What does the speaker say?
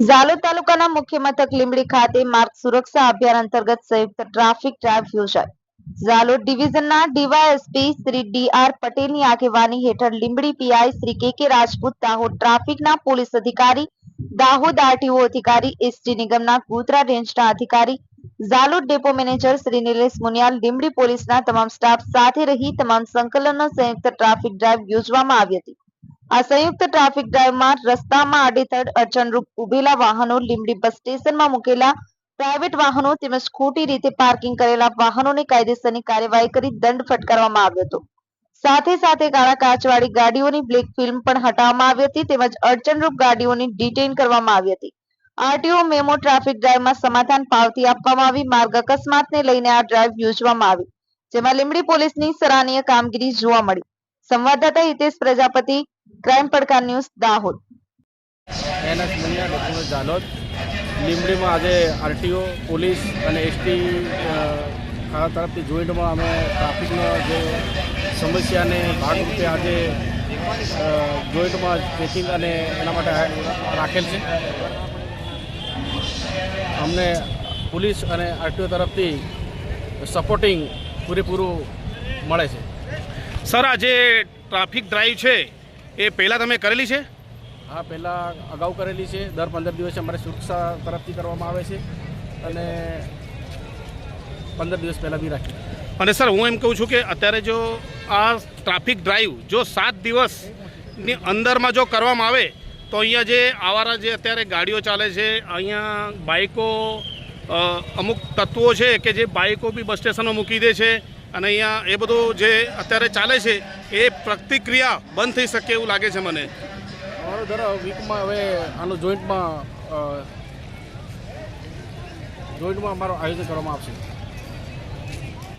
ઝાલોદ તાલુકાના મુખ્ય મથક લીંબડી ખાતે માર્ગ સુરક્ષા અભિયાન અંતર્ગત સંયુક્ત ટ્રાફિક ડ્રાઈવ યોજાઈ ઝાલોદ ડિવિઝનના ડીવાયએસપી શ્રી ડી આર પટેલની આગેવાની હેઠળ લીંબડી પીઆઈ શ્રી કે કે રાજપૂત દાહોદ ટ્રાફિકના પોલીસ અધિકારી, દાહોદ આરટીઓ અધિકારી, એસટી નિગમના ગોધરા રેન્જના અધિકારી, ઝાલોદ ડેપો મેનેજર શ્રી નિલેશ મુનિયાલ, લીંબડી પોલીસના તમામ સ્ટાફ સાથે રહી તમામ સંકલનનો સંયુક્ત ટ્રાફિક ડ્રાઈવ યોજવામાં આવી હતી. આ સંયુક્ત ટ્રાફિક ડ્રાઈવમાં રસ્તામાં આડેધડ અડચણરૂપ ઉભેલા વાહનો લીંબડી બસ સ્ટેશનમાં મૂકેલા પ્રાઇવેટ વાહનો તેમજ ખોટી રીતે પાર્કિંગ કરેલા વાહનોની કાયદેસરની કાર્યવાહી કરી દંડ ફટકારવામાં આવ્યો હતો. સાથે સાથે કાળા કાચવાળી ગાડીઓની બ્લેક ફિલ્મ પણ હટાવવામાં આવી હતી તેમજ અડચણરૂપ ગાડીઓની ડિટેઇન કરવામાં આવી હતી. આરટીઓ મેમો ટ્રાફિક ડ્રાઈવમાં સમાધાન પાવતી આપવામાં આવી, માર્ગ અકસ્માતને લઈને આ ડ્રાઈવ યોજવામાં આવી, જેમાં લીંબડી પોલીસની સરાહનીય કામગીરી જોવા મળી. સંવાદદાતા હિતેશ પ્રજાપતિ ક્રાઇમ પડકાર ન્યૂઝ દાહોદ. જાલોદ. લીંબડીમાં આજે આરટીઓ, પોલીસ અને એસટી તરફથી જોઈન્ટમાં અમે ટ્રાફિકનો જે સમસ્યાને ભાગરૂપે આજે જોઈન્ટમાં ચેકિંગ અને એના માટે રાખેલ છે. અમને પોલીસ અને આરટીઓ તરફથી સપોર્ટિંગ પૂરેપૂરું મળે છે. સર આજે ટ્રાફિક ડ્રાઈવ છે એ પહેલાં તમે કરેલી છે? હા પહેલાં અગાઉ કરેલી છે. દર પંદર દિવસે અમારે સુરક્ષા તરફથી કરવામાં આવે છે. અને પંદર દિવસ પહેલાં બી રાખી. અને સર હું એમ કહું છું કે અત્યારે જો આ ટ્રાફિક ડ્રાઈવ જો સાત દિવસની અંદરમાં જો કરવામાં આવે તો અહીંયા જે આવારા જે અત્યારે ગાડીઓ ચાલે છે અહીંયા બાઇકો અમુક તત્વો છે કે જે બાઇકો બી બસ સ્ટેશનો મૂકી દે છે અને અહીંયા એ બધું જે અત્યારે ચાલે છે, એ પ્રતિક્રિયા બંધ થઈ શકે એવું લાગે છે મને. વીકમાં હવે આનું જોઈન્ટમાં જોઈન્ટમાં અમારું આયોજન કરવામાં આવશે.